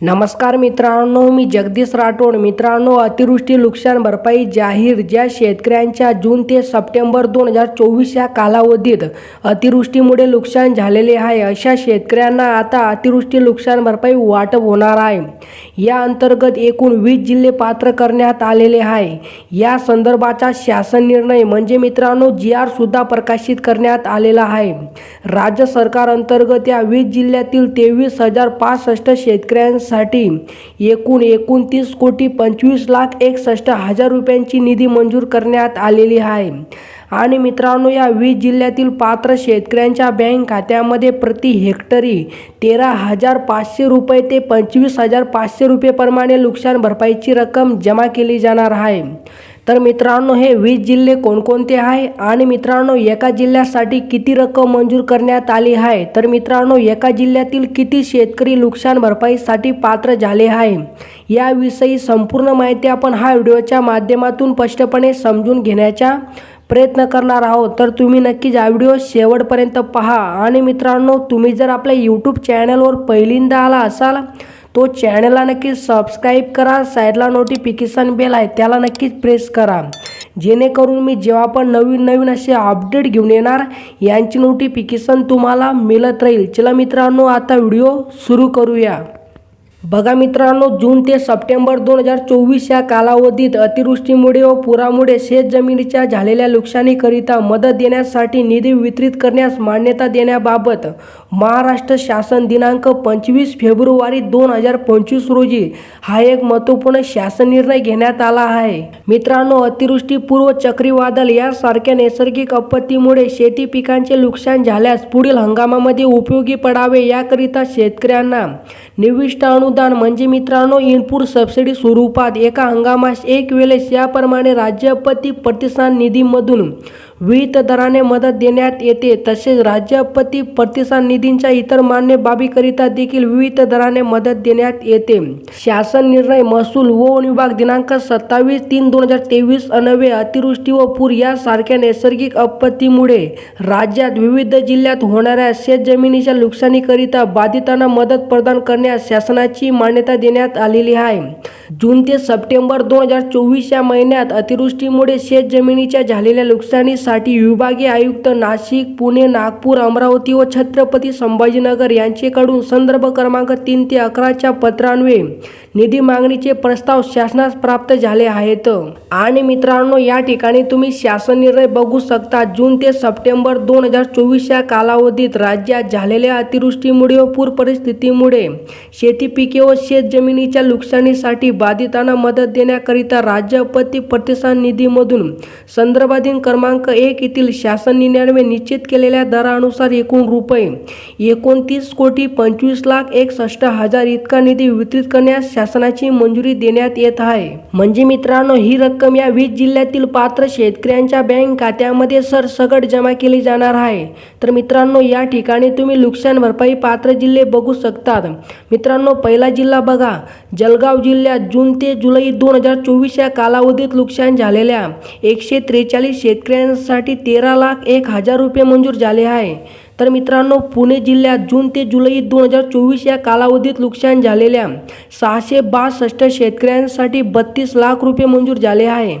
नमस्कार मित्रांनो मी जगदीश राठोड. मित्रांनो अतिवृष्टी नुकसान भरपाई जाहीर ज्या शेतकऱ्यांच्या जून ते सप्टेंबर दोन हजार चोवीस या कालावधीत अतिवृष्टीमुळे नुकसान झालेले आहे अशा शेतकऱ्यांना आता अतिवृष्टी नुकसान भरपाई वाटप होणार आहे. या अंतर्गत एकूण वीस जिल्हे पात्र करण्यात आलेले आहे. या संदर्भाचा शासन निर्णय म्हणजे मित्रांनो जी आर सुद्धा प्रकाशित करण्यात आलेला आहे. राज्य सरकार अंतर्गत या वीस जिल्ह्यातील तेवीस हजार पासष्ट साठी एकूण एकोणतीस कोटी पंचवीस लाख एकसष्ट हजार रुपयांची निधी मंजूर करण्यात आलेली आहे. आणि मित्रांनो या वीस जिल्ह्यातील पात्र शेतकऱ्यांच्या बँक खात्यामध्ये प्रति हेक्टरी तेरा हजार पाचशे रुपये ते पंचवीस हजार पाचशे रुपयेप्रमाणे नुकसान भरपाईची रक्कम जमा केली जाणार आहे. तर मित्रांनो हे वीस जिल्हे कोणकोणते आहे? आणि मित्रांनो एका जिल्ह्यासाठी किती रक्कम मंजूर करण्यात आली आहे? तर मित्रांनो एका जिल्ह्यातील किती शेतकरी नुकसान भरपाईसाठी पात्र झाले आहे? याविषयी संपूर्ण माहिती आपण हा व्हिडिओच्या माध्यमातून स्पष्टपणे समजून घेण्याच्या प्रयत्न करणार आहोत. तर तुम्ही नक्कीच हा व्हिडिओ शेवटपर्यंत पहा. आणि मित्रांनो तुम्ही जर आपल्या यूट्यूब चॅनलवर पहिल्यांदा आला असाल तो चॅनलला नक्कीच सबस्क्राईब करा साईडला नोटिफिकेशन बेल आहे त्याला नक्कीच प्रेस करा. जेणेकरून मी जेव्हा पण नवीन नवीन असे अपडेट घेऊन येणार यांची नोटिफिकेशन तुम्हाला मिळत राहील. चला मित्रांनो आता व्हिडिओ सुरू करूया. बघा मित्रांनो जून ते सप्टेंबर दोन हजार चोवीस या कालावधीत अतिवृष्टीमुळे व पुरामुळे शेतजमिनीच्या झालेल्या नुकसानीकरिता मदत देण्यासाठी निधी वितरित करण्यास मान्यता देण्याबाबत महाराष्ट्र शासन दिनांक पंचवीस फेब्रुवारी दोन हजार पंचवीस रोजी हा एक महत्त्वपूर्ण शासन निर्णय घेण्यात आला आहे. मित्रांनो अतिवृष्टी पूर्व चक्रीवादळ यासारख्या नैसर्गिक आपत्तीमुळे शेती पिकांचे नुकसान झाल्यास पुढील हंगामामध्ये उपयोगी पडावे याकरिता शेतकऱ्यांना निविष्ट अनुदान म्हणजे मित्रांनो इनपुट सबसिडी स्वरूपात एका हंगामास एक वेळेस याप्रमाणे राज्यपती प्रतिसाद निधीमधून विहित दराने मदत देण्यात येते. तसेच राज्य आपत्ती प्रतिसाद निधींच्या इतर मान्य बाबीकरिता देखील विविध दराने मदत देण्यात येते. शासन निर्णय महसूल व वन विभाग दिनांक सत्तावीस तीन दोन हजार तेवीस अनवे अतिवृष्टी व पूर यासारख्या नैसर्गिक आपत्तीमुळे राज्यात विविध जिल्ह्यात होणाऱ्या शेतजमिनीच्या नुकसानीकरिता बाधितांना मदत प्रदान करण्यास शासनाची मान्यता देण्यात आलेली आहे. जून ते सप्टेंबर दोन हजार चोवीस या महिन्यात अतिवृष्टीमुळे शेतजमिनीच्या झालेल्या साठी विभागीय आयुक्त नाशिक पुणे नागपूर अमरावती व छत्रपती संभाजीनगर यांचेकडून संदर्भ क्रमांक तीन ते अकराच्या पत्रान्वये निधी मागणीचे प्रस्ताव शासनास प्राप्त झाले आहेत. आणि मित्रांनो या ठिकाणी तुम्ही शासन निर्णय बघू शकता. जून ते सप्टेंबर दोन हजार चोवीस या कालावधीत राज्यात झालेल्या अतिवृष्टीमुळे व पूर परिस्थितीमुळे शेती पिके व शेत जमिनीच्या नुकसानीसाठी बाधितांना मदत देण्याकरिता राज्य आपत्ती प्रतिसाद निधीमधून संदर्भाधीन क्रमांक एक येथील शासन निर्णयाने निश्चित केलेल्या दरानुसार एकूण रुपये एकोणतीस कोटी पंचवीस लाख एकसष्ट हजार इतका निधी वितरित करण्यास शासनाची मंजुरी देण्यात येत आहे. म्हणजे मित्रांनो ही रक्कम या वीस जिल्ह्यातील पात्र शेतकऱ्यांच्या बँक खात्यामध्ये सरसकट जमा केली जाणार आहे. तर मित्रांनो या ठिकाणी तुम्ही नुकसान भरपाई पात्र जिल्हे बघू शकतात. मित्रांनो पहिला जिल्हा बघा. जळगाव जिल्ह्यात जून ते जुलै दोन हजार चोवीस या कालावधीत नुकसान झालेल्या एकशे त्रेचाळीस शेतकऱ्यांसाठी तेरा लाख एक हजार रुपये मंजूर झाले आहे. तर मित्रांनो पुणे जिल्ह्यात जून ते जुलै दोन हजार चोवीस या कालावधीत नुकसान झालेल्या सहाशे बासष्ट शेतकऱ्यांसाठी बत्तीस लाख रुपये मंजूर झाले आहे.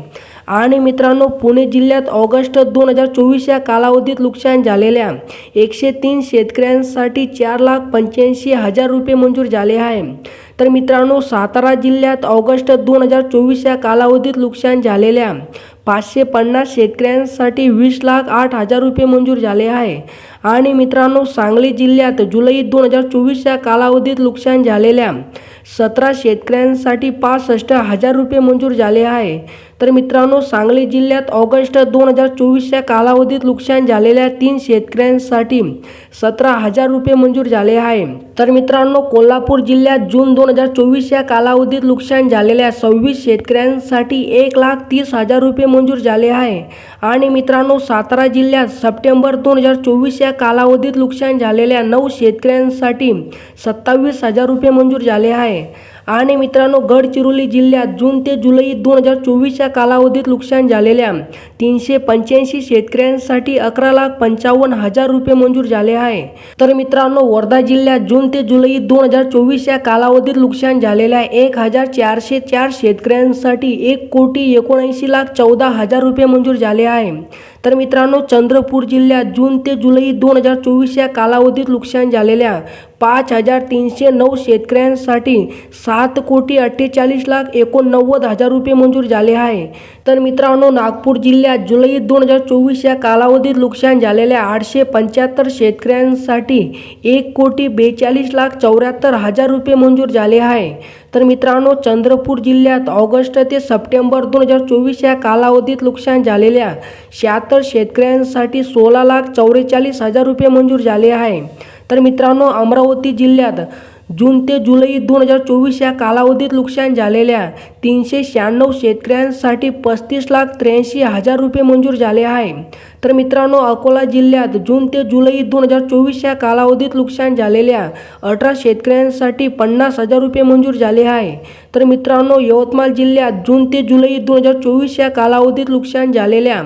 आणि मित्रांनो पुणे जिल्ह्यात ऑगस्ट दोन हजार चोवीस या कालावधीत नुकसान झालेल्या एकशे तीन शेतकऱ्यांसाठी चार लाख पंच्याऐंशी हजार रुपये मंजूर झाले आहे. तर मित्रांनो सातारा जिल्ह्यात ऑगस्ट दोन हजार चोवीस या कालावधीत नुकसान झालेल्या पाचशे पन्नास शेतकऱ्यांसाठी वीस लाख आठ हजार रुपये मंजूर झाले आहे. आणि मित्रांनो सांगली जिल्ह्यात जुलै दोन हजार चोवीस या कालावधीत नुकसान झालेल्या सतरा शेतकऱ्यांसाठी पासष्ट हजार रुपये मंजूर झाले आहे. तर मित्रांनो सांगली जिल्ह्यात ऑगस्ट दोन हजार चोवीसच्या कालावधीत नुकसान झालेल्या तीन शेतकऱ्यांसाठी सतरा हजार रुपये मंजूर झाले आहे. तर मित्रांनो कोल्हापूर जिल्ह्यात जून दोन हजार चोवीस या कालावधीत नुकसान झालेल्या सव्वीस शेतकऱ्यांसाठी एक लाख तीस हजार रुपये मंजूर झाले आहे. आणि मित्रांनो सातारा जिल्ह्यात सप्टेंबर दोन हजार चोवीस या कालावधीत नुकसान झालेल्या नऊ शेतकऱ्यांसाठी सत्तावीस हजार रुपये मंजूर झाले आहे. आणि मित्रांनो गडचिरोली जिल्ह्यात जून ते जुलै दोन हजार चोवीसच्या कालावधीत नुकसान झालेल्या तीनशे पंच्याऐंशी शेतकऱ्यांसाठी अकरा लाख पंचावन्न हजार रुपये मंजूर झाले आहे. तर मित्रांनो वर्धा जिल्ह्यात जून ते जुलै दोन हजार चोवीस या कालावधीत नुकसान झालेल्या एक हजार चारशे चार शेतकऱ्यांसाठी एक कोटी एकोणऐंशी लाख चौदा हजार रुपये मंजूर झाले आहे. तर मित्रांनो चंद्रपूर जिल्ह्यात जून ते जुलै दोन हजार चोवीस या कालावधीत नुकसान झालेल्या पाच हजार तीनशे नऊ शेतकऱ्यांसाठी सात कोटी अठ्ठेचाळीस लाख एकोणनव्वद हजार रुपये मंजूर झाले आहे. तर मित्रांनो नागपूर जिल्ह्यात जुलै दोन हजार चोवीस या कालावधीत नुकसान झालेल्या आठशे पंच्याहत्तर शेतकऱ्यांसाठी एक कोटी बेचाळीस लाख चौऱ्याहत्तर हजार रुपये मंजूर झाले आहे. तर मित्रांनो चंद्रपूर जिल्ह्यात ऑगस्ट ते सप्टेंबर दोन हजार चोवीस या कालावधीत नुकसान झालेल्या शहात्तर शेतकऱ्यांसाठी सोळा लाख चौवेचाळीस हजार रुपये मंजूर झाले आहे. तर मित्रांनो अमरावती जिल्ह्यात जून ते जुलै दोन हजार चोवीस या कालावधीत नुकसान झालेल्या तीनशे शहाण्णव शेतकऱ्यांसाठी पस्तीस लाख त्र्याऐंशी हजार रुपये मंजूर झाले आहे. तर मित्रांनो अकोला जिल्ह्यात जून ते जुलै दोन हजार चोवीस या कालावधीत नुकसान झालेल्या अठरा शेतकऱ्यांसाठी पन्नास हजार रुपये मंजूर झाले आहे. तर मित्रांनो यवतमाळ जिल्ह्यात जून ते जुलै दोन हजार चोवीस या कालावधीत नुकसान झालेल्या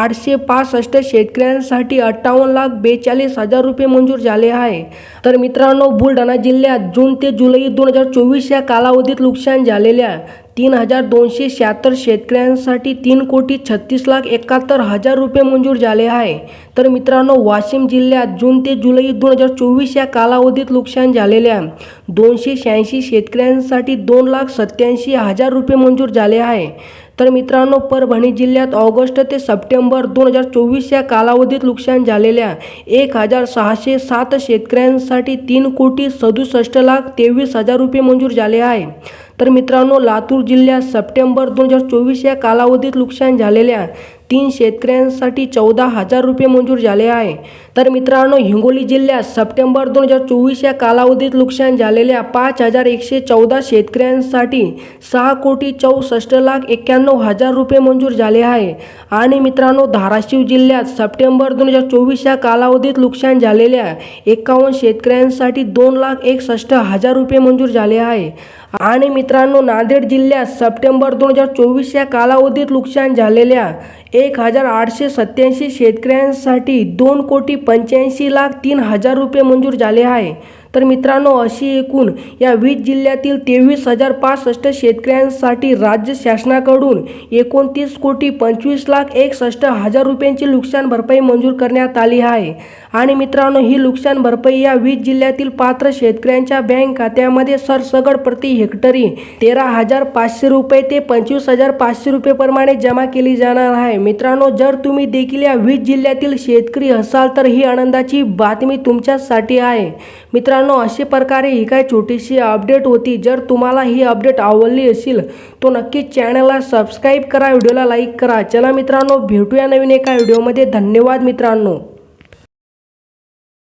आठशे पासष्ट शेतकऱ्यांसाठी अठ्ठावन्न लाख बेचाळीस हजार रुपये मंजूर झाले आहे. तर मित्रांनो बुलढाणा जिल्ह्यात जून ते जुलै दोन हजार चोवीस या कालावधीत नुकसान झालेल्या तीन हजार दोनशे शहात्तर शेतकऱ्यांसाठी तीन कोटी छत्तीस लाख एकाहत्तर हजार रुपये मंजूर झाले आहे. तर मित्रांनो वाशिम जिल्ह्यात जून ते जुलै दोन हजार चोवीस या कालावधीत नुकसान झालेल्या दोनशे शहाऐंशी शेतकऱ्यांसाठी दोन लाख सत्याऐंशी हजार रुपये मंजूर झाले आहे. तर मित्रांनो परभणी जिल्ह्यात ऑगस्ट ते सप्टेंबर दोन हजार चोवीस या कालावधीत नुकसान झालेल्या एक हजार सहाशे सात शेतकऱ्यांसाठी तीन कोटी सदुसष्ट लाख तेवीस हजार रुपये मंजूर झाले आहे. तर मित्रांनो लातूर जिल्ह्यात सप्टेंबर दोन हजार चोवीस या कालावधीत नुकसान झालेल्या तीन शेतकऱ्यांसाठी चौदा हजार रुपये मंजूर झाले आहे. तर मित्रांनो हिंगोली जिल्ह्यात सप्टेंबर दोन हजार चोवीस या कालावधीत नुकसान झालेल्या पाच हजार एकशे चौदा शेतकऱ्यांसाठी सहा कोटी चौसष्ट लाख एक्क्याण्णव हजार रुपये मंजूर झाले आहे. आणि मित्रांनो धाराशिव जिल्ह्यात सप्टेंबर दोन हजार चोवीस या कालावधीत नुकसान झालेल्या एकावन्न शेतकऱ्यांसाठी दोन लाख एकसष्ट हजार रुपये मंजूर झाले आहे. आणि मित्रांनो नांदेड जिल्ह्यात सप्टेंबर दोन हजार चोवीस या कालावधीत नुकसान झालेल्या एक हजार आठशे सत्याऐंशी शेतकऱ्यांसाठी दोन कोटी पंच्याऐंशी लाख तीन हजार रुपये मंजूर झाले आहे. तर मित्रांनो अशी एकूण या वीस जिल्ह्यातील तेवीस हजार पासष्ट शेतकऱ्यांसाठी राज्य शासनाकडून एकोणतीस कोटी पंचवीस लाख एकसष्ट हजार रुपयांची नुकसान भरपाई मंजूर करण्यात आली आहे. आणि मित्रांनो ही नुकसान भरपाई या वीस जिल्ह्यातील पात्र शेतकऱ्यांच्या बँक खात्यामध्ये सरसगड प्रति हेक्टरी तेरा हजार पाचशे रुपये ते पंचवीस हजार पाचशे रुपये प्रमाणे जमा केली जाणार आहे. मित्रांनो जर तुम्ही देखील या वीस जिल्ह्यातील शेतकरी असाल तर ही आनंदाची बातमी तुमच्यासाठी आहे. मित्रांनो अशा प्रकारे ही काय छोटीशी अपडेट होती. जर तुम्हाला ही अपडेट आवडली असेल तो नक्कीच चॅनलला सबस्क्राईब करा व्हिडिओला लाईक करा. चला मित्रांनो भेटूया नवीन एका व्हिडिओमध्ये. धन्यवाद मित्रांनो.